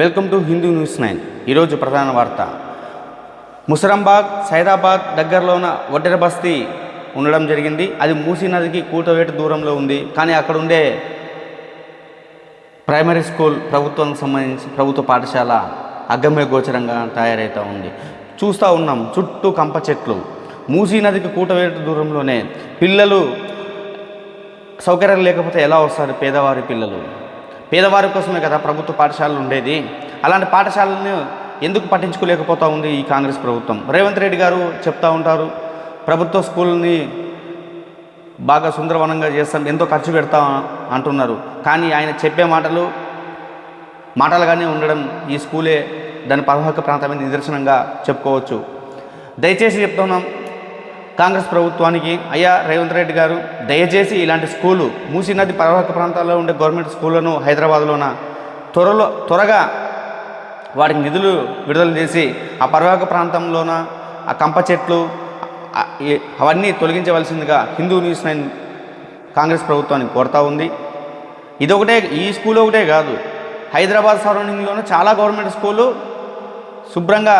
Welcome to Hindu news nine. ఈరోజు ప్రధాన వార్త. ముసరంబాగ్ సైదాబాద్ దగ్గరలో ఉన్న ఒడ్డెర బస్తీ ఉండడం జరిగింది. అది మూసీ నదికి కూటవేటు దూరంలో ఉంది. కానీ అక్కడ ఉండే ప్రైమరీ స్కూల్ ప్రభుత్వానికి సంబంధించి ప్రభుత్వ పాఠశాల అగమ్య గోచరంగా తయారవుతూ ఉంది. చూస్తూ ఉన్నాం చుట్టూ కంప చెట్లు. మూసీ నదికి కూటవేటు దూరంలోనే పిల్లలు సౌకర్యాలు లేకపోతే ఎలా వస్తారు? పేదవారి పిల్లలు. పేదవారి కోసమే కదా ప్రభుత్వ పాఠశాలలు ఉండేది. అలాంటి పాఠశాలను ఎందుకు పట్టించుకోలేకపోతా ఉంది ఈ కాంగ్రెస్ ప్రభుత్వం? రేవంత్ రెడ్డి గారు చెప్తా ఉంటారు ప్రభుత్వ స్కూల్ని బాగా సుందరవనంగా చేస్తాం ఎంతో ఖర్చు పెడతాం అంటున్నారు. కానీ ఆయన చెప్పే మాటలు మాటలుగానే ఉండడం ఈ స్కూలే దాని పరివాహక ప్రాంతమైన నిదర్శనంగా చెప్పుకోవచ్చు. దయచేసి చెప్తున్నాం కాంగ్రెస్ ప్రభుత్వానికి అయ్యా రేవంత్ రెడ్డి గారు దయచేసి ఇలాంటి స్కూలు మూసీ నది పరివాహక ప్రాంతాల్లో ఉండే గవర్నమెంట్ స్కూళ్ళను హైదరాబాద్లోన త్వరలో త్వరగా వాటికి నిధులు విడుదల చేసి ఆ పరివాహక ప్రాంతంలోన ఆ కంప చెట్లు అవన్నీ తొలగించవలసిందిగా హిందూ న్యూస్ నైన్ కాంగ్రెస్ ప్రభుత్వానికి కోరుతూ ఉంది. ఇది ఒకటే ఈ స్కూల్ ఒకటే కాదు. హైదరాబాద్ సరౌండింగ్లోనే చాలా గవర్నమెంట్ స్కూళ్ళు శుభ్రంగా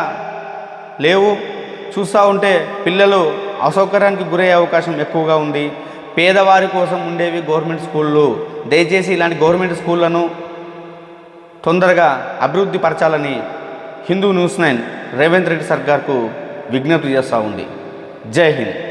లేవు. చూస్తూ ఉంటే పిల్లలు అసౌకర్యానికి గురయ్యే అవకాశం ఎక్కువగా ఉంది. పేదవారి కోసం ఉండేవి గవర్నమెంట్ స్కూళ్ళు. దయచేసి ఇలాంటి గవర్నమెంట్ స్కూళ్ళను తొందరగా అభివృద్ధి పరచాలని హిందూ న్యూస్ నైన్ రేవంత్ రెడ్డి సర్కార్కు విజ్ఞప్తి చేస్తూ ఉంది. జై హింద్.